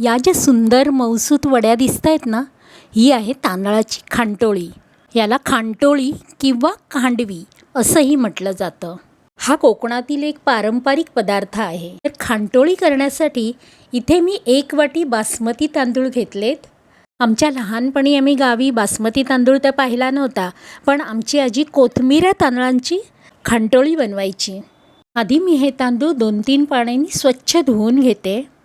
या ज्या सुंदर मौसूत वड्या दिसत आहेत ना ही आहे तांदळाची खांटोळी. याला खांटोळी किंवा खांडवी असंही म्हटलं जातं. हा कोकणातील एक पारंपरिक पदार्थ आहे. तर खांटोळी करण्यासाठी इथे मी एक वाटी बासमती तांदूळ घेतलेत. आमच्या लहानपणी आम्ही गावी बासमती तांदूळ तर पाहिला नव्हता पण आमची आजी कोथमिऱ्या तांदळांची खांटोळी बनवायची. आधी मी हे तांदूळ दोन तीन पाण्याने स्वच्छ धुवून घेते.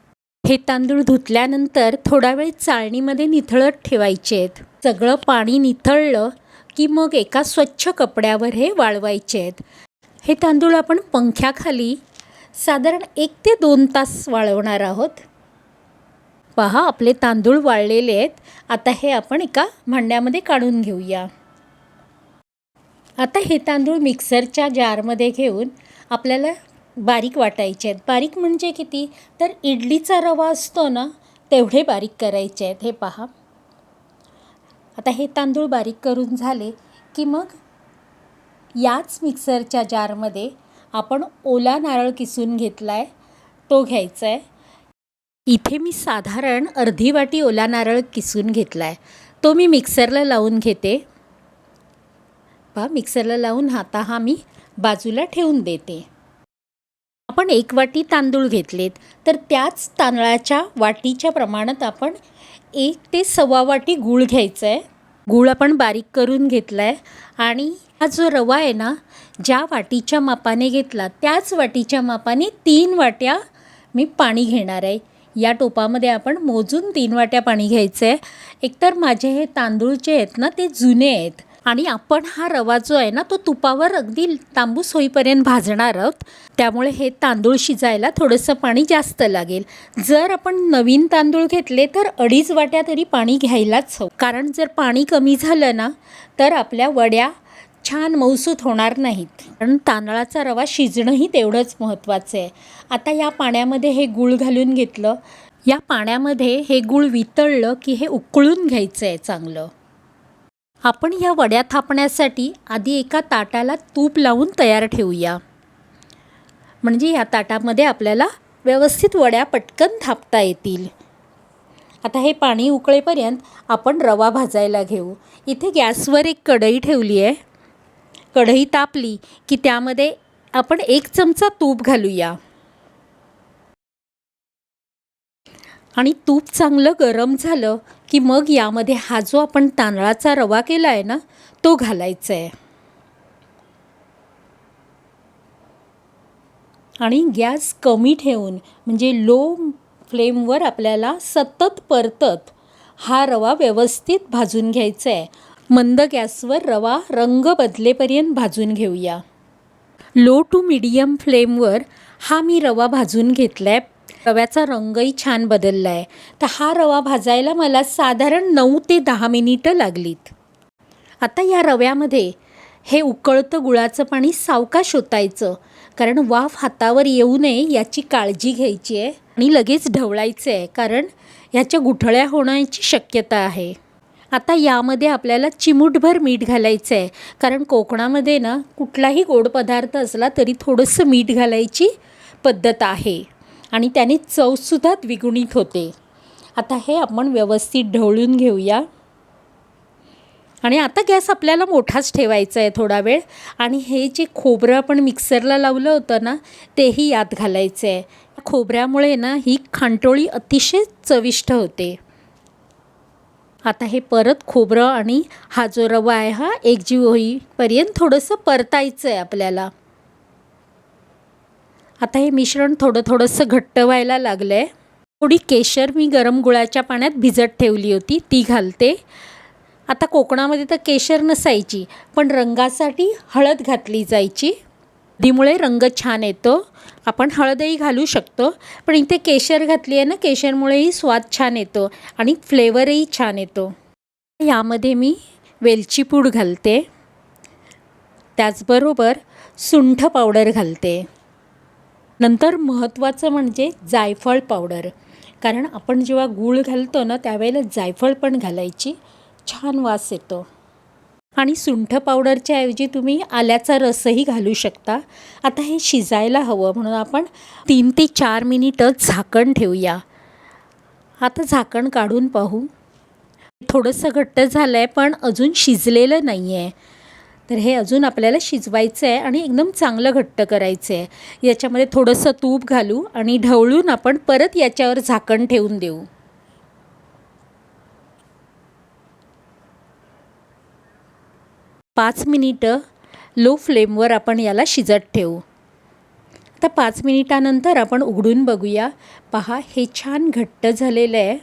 हे तांदूळ धुतल्यानंतर थोडा वेळ चाळणीमध्ये निथळत ठेवायचे आहेत सगळं पाणी निथळलं की मग एका स्वच्छ कपड्यावर हे वाळवायचे आहेत हे तांदूळ आपण पंख्याखाली साधारण एक ते दोन तास वाळवणार आहोत. पहा आपले तांदूळ वाळलेले आहेत. आता हे आपण एका भांड्यामध्ये काढून घेऊया. आता हे तांदूळ मिक्सरच्या जारमध्ये घेऊन आपल्याला बारीक वाटायचे आहेत. बारीक म्हणजे किती? तर इडलीचा रवा असतो ना तेवढे बारीक करायचे आहेत. हे पहा. आता हे तांदूळ बारीक करून झाले की मग याच मिक्सरच्या जारमध्ये आपण ओला नारळ किसून घेतला आहे तो घ्यायचा आहे इथे मी साधारण अर्धी वाटी ओला नारळ किसून घेतला आहे तो मी मिक्सरला लावून घेते. पहा मिक्सरला लावून हाता हा मी बाजूला ठेवून देते. आपण एक वाटी तांदूळ घेतलेत तर त्याच तांदळाच्या वाटीच्या प्रमाणात आपण एक ते सव्वा वाटी गूळ घ्यायचं आहे गूळ आपण बारीक करून घेतला आहे आणि हा जो रवा आहे ना ज्या वाटीच्या मापाने घेतला त्याच वाटीच्या मापाने तीन वाट्या मी पाणी घेणार आहे. या टोपामध्ये आपण मोजून तीन वाट्या पाणी घ्यायचं आहे एकतर माझे हे तांदूळ जे आहेत ना ते जुने आहेत. आणि आपण हा रवा जो आहे ना तो तुपावर अगदी तांबूस होईपर्यंत भाजणार आहोत. त्यामुळे हे तांदूळ शिजायला थोडंसं पाणी जास्त लागेल. जर आपण नवीन तांदूळ घेतले तर अडीच वाट्या तरी पाणी घ्यायलाच हवं. कारण जर पाणी कमी झालं ना तर आपल्या वड्या छान मऊसूत होणार नाहीत. कारण तांदळाचा रवा शिजणंही तेवढंच महत्त्वाचं आहे. आता या पाण्यामध्ये हे गूळ घालून घेतलं. या पाण्यामध्ये हे गूळ वितळलं की हे उकळून घ्यायचं आहे चांगलं. आपण ह्या वड्या थापण्यासाठी आधी एका ताटाला तूप लावून तयार ठेवूया. म्हणजे ह्या ताटामध्ये आपल्याला व्यवस्थित वड्या पटकन थापता येतील. आता हे पाणी उकळेपर्यंत आपण रवा भाजायला घेऊ. इथे गॅसवर एक कढई ठेवली आहे. कढई तापली की त्यामध्ये आपण एक चमचा तूप घालूया. आणि तूप चांगलं गरम झालं की मग यामध्ये हा जो आपण तांदळाचा रवा केला आहे ना तो घालायचा आहे आणि गॅस कमी ठेवून म्हणजे लो फ्लेमवर आपल्याला सतत परतत हा रवा व्यवस्थित भाजून घ्यायचा आहे मंद गॅसवर रवा रंग बदलेपर्यंत भाजून घेऊया. लो टू मिडियम फ्लेमवर हा मी रवा भाजून घेतला आहे रव्याचा रंगही छान बदलला आहे तर हा रवा भाजायला मला साधारण नऊ ते दहा मिनिटं लागलीत. आता या रव्यामध्ये हे उकळतं गुळाचं पाणी सावकाश ओतायचं कारण वाफ हातावर येऊ नये याची काळजी घ्यायची आहे आणि लगेच ढवळायचं आहे कारण ह्याच्या गुठळ्या होण्याची शक्यता आहे. आता यामध्ये आपल्याला चिमूटभर मीठ घालायचं आहे. कारण कोकणामध्ये ना कुठलाही गोड पदार्थ असला तरी थोडंसं मीठ घालायची पद्धत आहे. आणि त्याने चवसुद्धा द्विगुणित होते. आता हे आपण व्यवस्थित ढवळून घेऊया. आणि आता गॅस आपल्याला मोठाच ठेवायचा आहे थोडा वेळ. आणि हे जे खोबरं आपण मिक्सरला लावलं होतं ना तेही यात घालायचं आहे. खोबऱ्यामुळे ना ही खांटोळी अतिशय चविष्ट होते. आता हे परत खोबरं आणि हा जो रवा आहे हा एकजीव होईपर्यंत थोडंसं परतायचं आहे आपल्याला. आता हे मिश्रण थोडं थोडंसं घट्ट व्हायला लागलं आहे थोडी केशर मी गरम गुळाच्या पाण्यात भिजत ठेवली होती ती घालते. आता कोकणामध्ये तर केशर नसायची पण रंगासाठी हळद घातली जायची. हळदीमुळे रंग छान येतो. आपण हळदही घालू शकतो पण इथे केशर घातली आहे ना केशरमुळेही स्वाद छान येतो आणि फ्लेवरही छान येतो. यामध्ये मी वेलची पूड घालते. त्याचबरोबर सुंठ पावडर घालते. नंतर महत्त्वाचं म्हणजे जायफळ पावडर. कारण आपण जेव्हा गूळ घालतो ना त्यावेळेला जायफळ पण घालायची. छान वास येतो. आणि सुंठ पावडरच्या ऐवजी तुम्ही आल्याचा रसही घालू शकता. आता हे शिजायला हवं म्हणून आपण तीन ते चार मिनिटं झाकण ठेवूया. आता झाकण काढून पाहू. थोडंसं घट्ट झालं आहे पण अजून शिजलेलं नाही आहे तर हे अजून आपल्याला शिजवायचं आहे आणि एकदम चांगलं घट्ट करायचं आहे याच्यामध्ये थोडंसं तूप घालू आणि ढवळून आपण परत याच्यावर झाकण ठेवून देऊ. पाच मिनिटं लो फ्लेमवर आपण याला शिजत ठेवू. आता पाच मिनिटानंतर आपण उघडून बघूया. पहा हे छान घट्ट झालेलं आहे.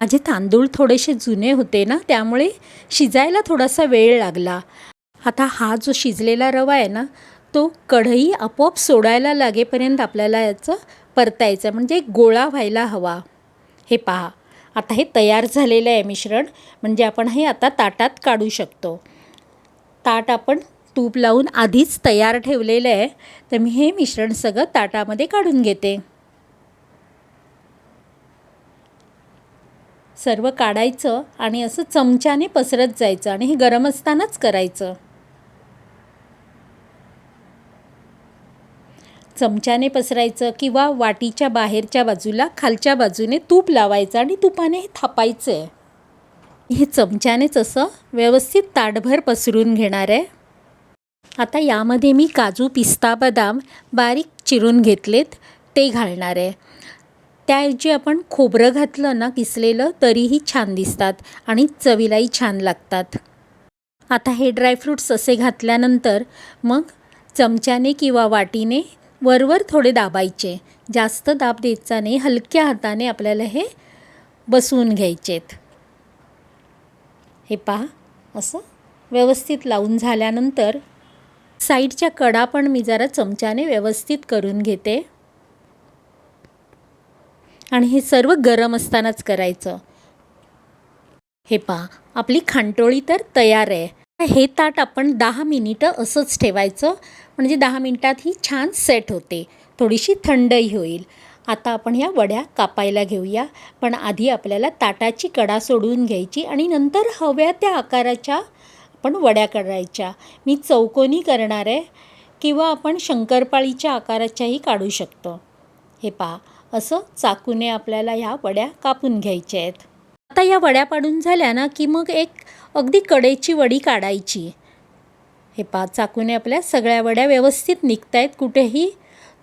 माझे तांदूळ थोडेसे जुने होते ना त्यामुळे शिजायला थोडासा वेळ लागला. आता हा जो शिजलेला रवा आहे ना तो कढई आपोआप सोडायला लागेपर्यंत आपल्याला याचं परतायचं म्हणजे गोळा व्हायला हवा. हे पहा. आता हे तयार झालेलं आहे मिश्रण. म्हणजे आपण हे आता ताटात काढू शकतो. ताट आपण तूप लावून आधीच तयार ठेवलेलं आहे. तर मी हे मिश्रण सगळं ताटामध्ये काढून घेते. सर्व काढायचं आणि असं चमच्याने पसरत जायचं आणि हे गरम असतानाच करायचं. चमच्याने पसरायचं किंवा वाटीच्या बाहेरच्या बाजूला खालच्या बाजूने तूप लावायचं आणि तुपाने हे थापायचं आहे हे चमच्यानेच असं व्यवस्थित ताटभर पसरून घेणार आहे. आता यामध्ये मी काजू पिस्ता बदाम बारीक चिरून घेतलेत. ते घालणार आहे. त्याऐवजी आपण खोबरं घातलं ना किसलेलं तरीही छान दिसतात आणि चवीलाही छान लागतात. आता हे ड्रायफ्रूट्स असे घातल्यानंतर मग चमच्याने किंवा वाटीने वरवर थोडे दाबायचे. जास्त दाब द्यायचा नाही हलक्या हाताने आपल्याला हे बसवून घ्यायचेत. हे पहा असं व्यवस्थित लावून झाल्यानंतर साईडच्या कडा पण मी जरा चमच्याने व्यवस्थित करून घेते. आणि हे सर्व गरम असतानाच करायचं. हे पहा आपली खांटोळी तर तयार आहे. हे ताट आपण दहा मिनिटं असंच ठेवायचं. म्हणजे दहा मिनिटात ही छान सेट होते. थोडीशी थंडही होईल. आता आपण ह्या वड्या कापायला घेऊया. पण आधी आपल्याला ताटाची कडा सोडून घ्यायची आणि नंतर हव्या त्या आकाराच्या आपण वड्या करायच्या. मी चौकोनी करणार आहे. किंवा आपण शंकरपाळीच्या आकाराच्याही काढू शकतो. हे पहा असं चाकूने आपल्याला ह्या वड्या कापून घ्यायच्या आहेत. आता या वड्या पाडून झाल्या ना की मग एक अगदी कडेची वडी काढायची. हे पा चाकूने आपल्या सगळ्या वड्या व्यवस्थित निघत आहेत कुठेही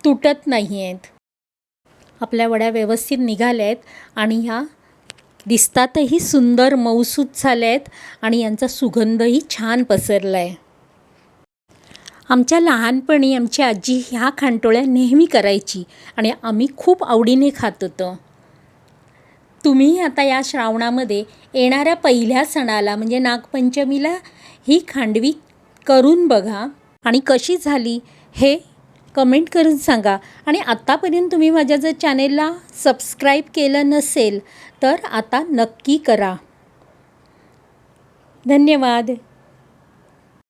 तुटत नाही आहेत आपल्या वड्या व्यवस्थित निघाल्या आहेत आणि ह्या दिसतातही सुंदर मऊसूत झाल्या आहेत आणि यांचा सुगंधही छान पसरला आहे आमच्या लहानपणी आमची आजी ह्या खांटोळ्या नेहमी करायची आणि आम्ही खूप आवडीने खात होतो. तुम्ही आता या श्रावणामध्ये येणाऱ्या पहिल्या सणाला म्हणजे नागपंचमीला ही खांडवी करून बघा. आणि कशी झाली हे कमेंट करून सांगा. आणि आत्तापर्यंत तुम्ही माझ्या जर चॅनेलला सबस्क्राईब केलं नसेल तर आता नक्की करा. धन्यवाद.